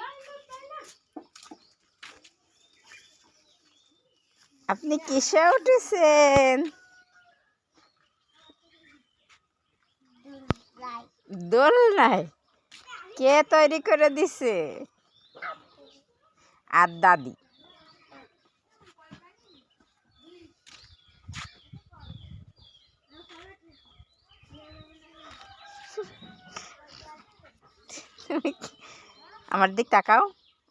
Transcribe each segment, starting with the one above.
না? আপনি কিসে উঠেছেন? দোল নাই। কে তৈরি করে দিছে? আর দাদি। তুমি আমার দিক তাকাও,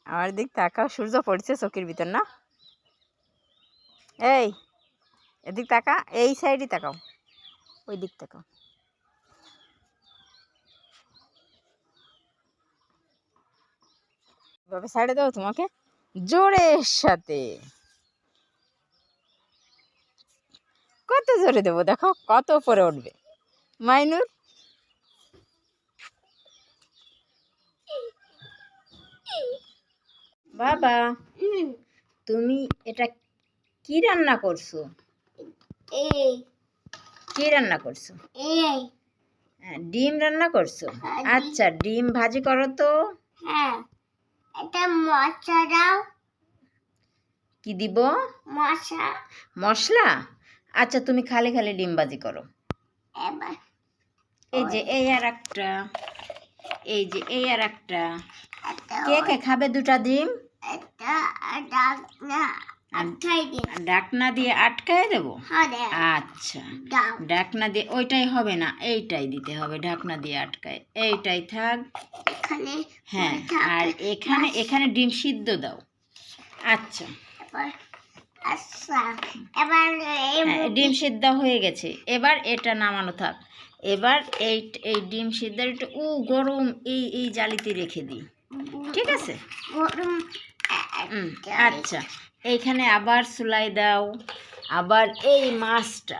আমার দিক তাকাও, সূর্য পড়ছে চোখের ভিতর, না? এই, এদিক তাকা, এই সাইডে তাকাও, ওই দিক তাকাও। এভাবে সাইডে দাও তোমাকে, জোরের সাথে। কত জোরে দেবো, দেখো, কত উপরে উঠবে। মাইনুর বাবা তুমি এটা কি রান্না করছ? কি রান্না করছ? হ্যাঁ, ডিম রান্না করছ? হ্যাঁ, আচ্ছা ডিম ভাজি করো তো। হ্যাঁ। এটা মশা দাও। কি দিব? মশা মশলা? আচ্ছা তুমি খালি খালি ডিম ভাজি করো। এই যে এই আর একটা। এই যে এই আর একটা। কে কে খাবে দুটা ডিম? ডাকনা দিয়ে আটকায় দেবো? আচ্ছা। ডাকনা দিয়ে ওইটাই হবে না এইটাই দিতে হবে ঢাকনা দিয়ে আটকায়। এইটাই থাক। হ্যাঁ আর এখানে এখানে ডিম সিদ্ধ দাও। আচ্ছা। এবার আচ্ছা। হ্যাঁ, ডিম সিদ্ধ হয়ে গেছে। এবার এটা নামানো থাক। এবার এই এই ডিম সিদ্ধ একটু উ গরম এই এই জালিতে রেখে দিই। ঠিক আছে? আচ্ছা। এইখানে আবার সুলাই দাও। আবার এই মাছটা।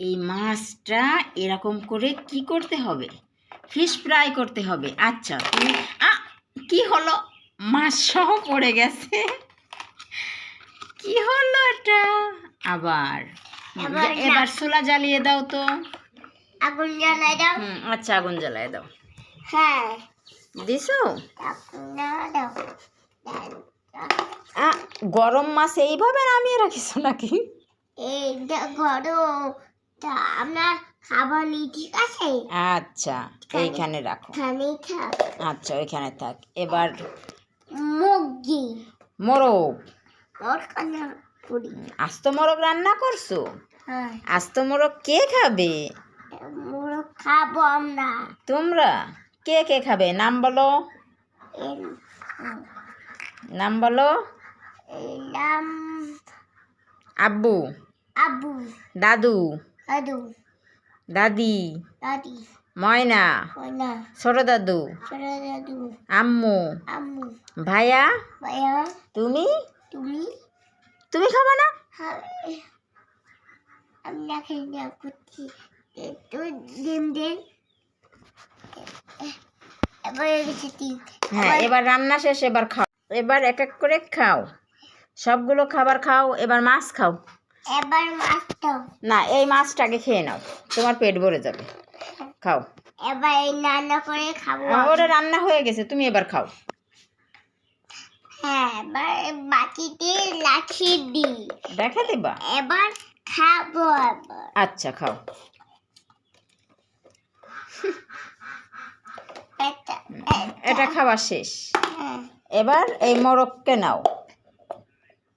এই মাছটা এরকম করে কি করতে হবে? ফিশ ফ্রাই করতে হবে। আচ্ছা তুমি আ কি হলো? মাছ সহ পড়ে গেছে। কি হলো এটা? আবার। এবার সোলা জ্বালিয়ে দাও তো। আগুন জ্বালাই দাও। হুম আচ্ছা আগুন জ্বালিয়ে দাও। হ্যাঁ। দিছো? গরম মাছ এইভাবে নামিয়ে রাখিস নাকি? এইটা গরম তা আমরা খাবার নি ঠিক আছে? আচ্ছা এইখানে রাখো। থাক। আচ্ছা ওইখানে থাক। এবার মুরগি। মোরগ। আস্ত মোরগ রান্না করছ? হ্যাঁ। আস্ত মোরগ কে খাবে? মুরগ খাব আমরা। তোমরা? কে কে খাবে? নাম বলো। নাম বলো। নাম আব্বু। আবু দাদু। দাদু। দাদি। দাদি। ময়না। ছোট দাদু। ছোট দাদু। আম্মু। আম্মু। ভাইয়া। ভাইয়া। তুমি? তুমি? তুমি খাবে না? হ্যাঁ, আমি না খেয়ে না করছি ডিম দিন। হ্যাঁ এবার রান্না শেষ এবার খাও। এবার এক এক করে খাও। সবগুলো খাবার খাও এবার মাছ খাও। এবার মাছটা না এই মাছটাকে খেয়ে নাও। তোমার পেট ভরে যাবে। খাও। এবার এই রান্না করে খাব ওটা রান্না হয়ে গেছে তুমি এবার খাও। হ্যাঁ এবার বাটিতে লাঠি দিই দেখা দিবা? এবার খাব আচ্ছা খাও এটা এটা খাবার শেষ। হ্যাঁ। এবার এই মোরগকে নাও।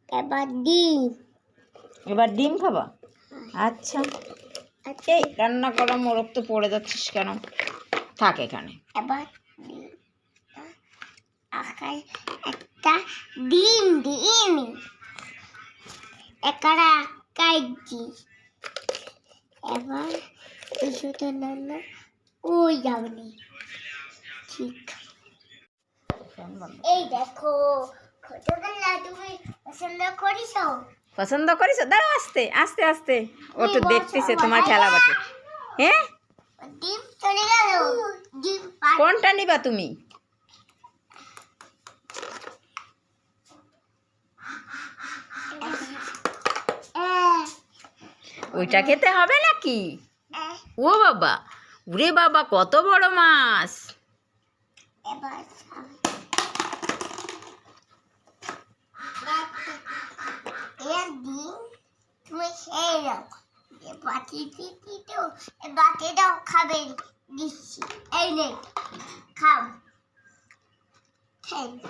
এবার ডিম। এবার ডিম খাবা? আচ্ছা। এই রান্না করা মোরগ তো পড়ে যাচ্ছিস কেন? থাক এখানে। এবার একটা ডিম ডিম একটা কাইজি এবার কিছুটা রান্না ওই যাবনি ঠিক। এই দেখো ছোটবেলা তুমি পছন্দ করিস? পছন্দ করিস? দাঁড়াও আস্তে আস্তে আস্তে। ও তো দেখতেছে তোমার খেলা বাটে হ্যাঁ? ডিম চলে গেল। ডিম কোনটা নিবা তুমি? ওইটা খেতে হবে নাকি? ও বাবা ওরে বাবা কত বড় মাছ এবার এর দিন তুমি যে বাটি দিতি তো এই বাটিটাও খাবে। দিচ্ছি। এই নে খাও থ্যাংক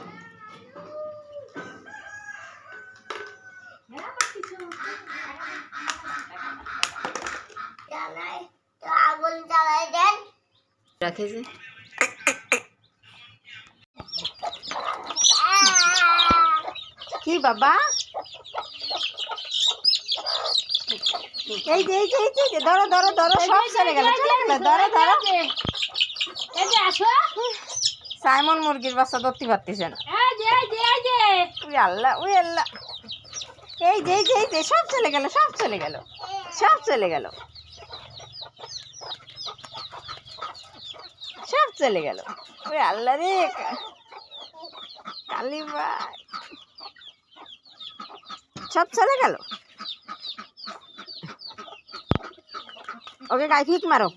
আগুন জ্বালাই দেন। রাখে যে। কি বাবা? এই যে এই যে এই যে, ধরো ধরো ধরো সব চলে গেল চলে গেল ধরো ধরো এই যে আসো সাইমন মুরগির বাচ্চা ধরতে পারতেছে না আল্লাহ আল্লাহ এই যে এই যে এই যে সব চলে গেল সব চলে গেল সব চলে গেল সব চলে গেল ওই আল্লাহ রে কালী ভাই সব চলে গেল ઓકે ગાય કીક મારો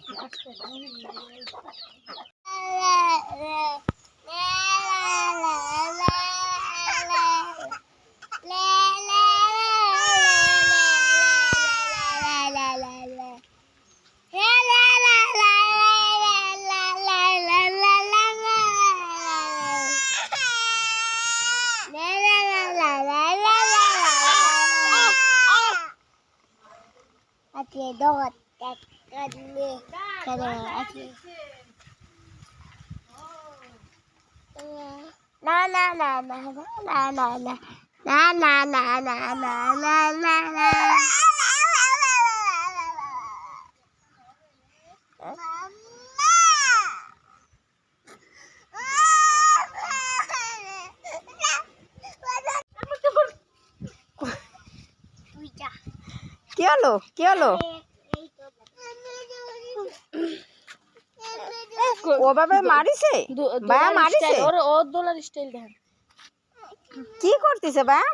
Dog la la la la la la la la la la la la la la la Kialo, kialo. ওভাবে মারিছে? ভাইয়া মারিছে? ওর ওর দোলার স্টাইল দেখেন কি করতেছে ভাইয়া